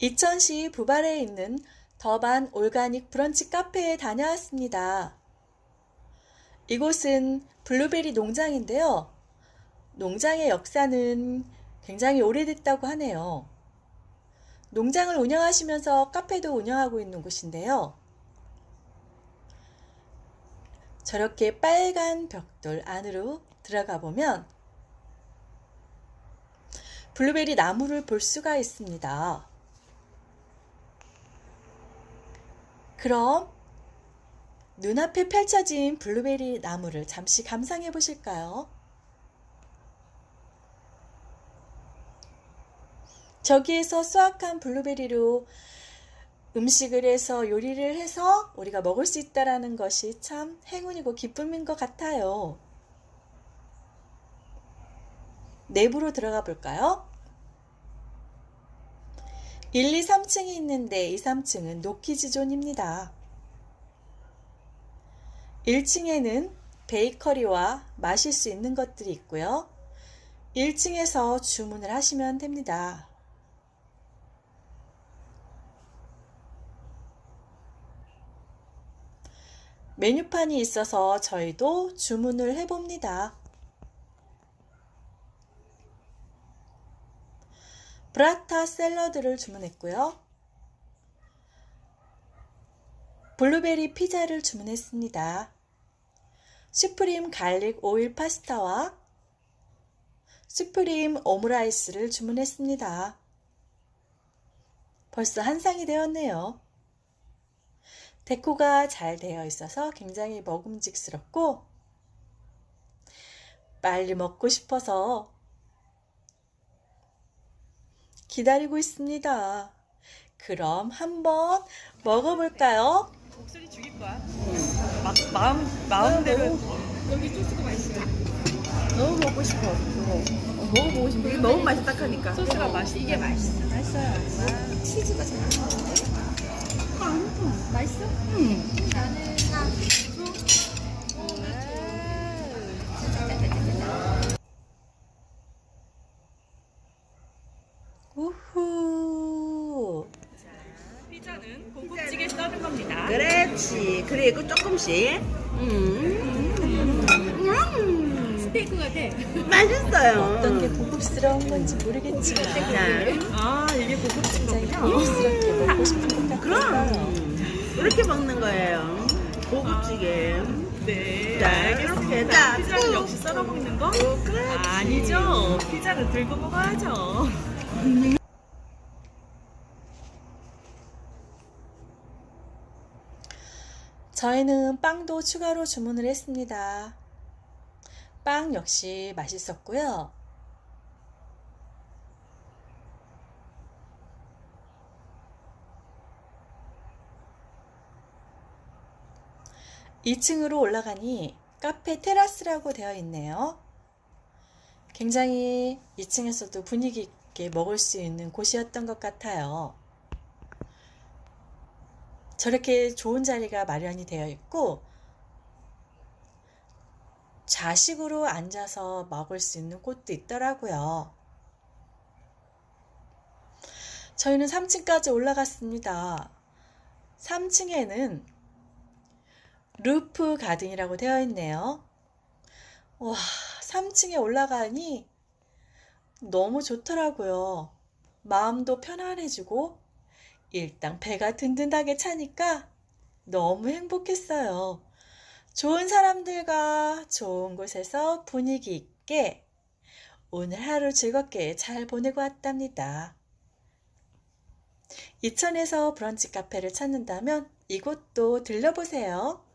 이천시 부발에 있는 더반 올가닉 브런치 카페에 다녀왔습니다. 이곳은 블루베리 농장인데요. 농장의 역사는 굉장히 오래됐다고 하네요. 농장을 운영하시면서 카페도 운영하고 있는 곳인데요. 저렇게 빨간 벽돌 안으로 들어가 보면 블루베리 나무를 볼 수가 있습니다. 그럼 눈앞에 펼쳐진 블루베리 나무를 잠시 감상해 보실까요? 저기에서 수확한 블루베리로 음식을 해서 요리를 해서 우리가 먹을 수 있다라는 것이 참 행운이고 기쁨인 것 같아요. 내부로 들어가 볼까요? 1, 2, 3층이 있는데 2, 3층은 노키즈 존입니다. 1층에는 베이커리와 마실 수 있는 것들이 있고요. 1층에서 주문을 하시면 됩니다. 메뉴판이 있어서 저희도 주문을 해봅니다. 브라타 샐러드를 주문했고요. 블루베리 피자를 주문했습니다. 슈프림 갈릭 오일 파스타와 슈프림 오므라이스를 주문했습니다. 벌써 한 상이 되었네요. 데코가 잘 되어 있어서 굉장히 먹음직스럽고 빨리 먹고 싶어서 기다리고 있습니다. 그럼 한번 먹어볼까요? 목소리 죽일 거야. 막 마음 마음대로 여기 소스가 맛있어요. 너무 먹고 싶어. 이거. 어, 먹어보고 싶어. 이게 너무 맛있다 하니까. 소스가 맛있어. 이게 맛있어. 맛있어요. 치즈가 잘 나오는데? 맛있어? 응. 우후. 써는 겁니다. 그렇지. 그리고 조금씩. 음. 음. 스테이크가 돼. 맛있어요. 어떤 게 고급스러운 건지 모르겠지만 자, 아 이게 고급진 굉장히 거군요. 고급스럽게 먹고 싶은 것 그럼 같아요. 이렇게 먹는 거예요. 고급지게. 네. 자, 알겠습니다. 이렇게 자, 피자는 역시 썰어 먹는 거? 그렇지. 아니죠. 피자는 들고 먹어야죠. 저희는 빵도 추가로 주문을 했습니다. 빵 역시 맛있었고요. 이층으로 올라가니 카페 테라스라고 되어 있네요. 굉장히 2층에서도 분위기 있게 먹을 수 있는 곳이었던 것 같아요. 저렇게 좋은 자리가 마련이 되어 있고 좌식으로 앉아서 먹을 수 있는 곳도 있더라고요. 저희는 3층까지 올라갔습니다. 3층에는 루프 가든이라고 되어 있네요. 와, 3층에 올라가니 너무 좋더라고요. 마음도 편안해지고 일단 배가 든든하게 차니까 너무 행복했어요. 좋은 사람들과 좋은 곳에서 분위기 있게 오늘 하루 즐겁게 잘 보내고 왔답니다. 이천에서 브런치 카페를 찾는다면 이곳도 들려보세요.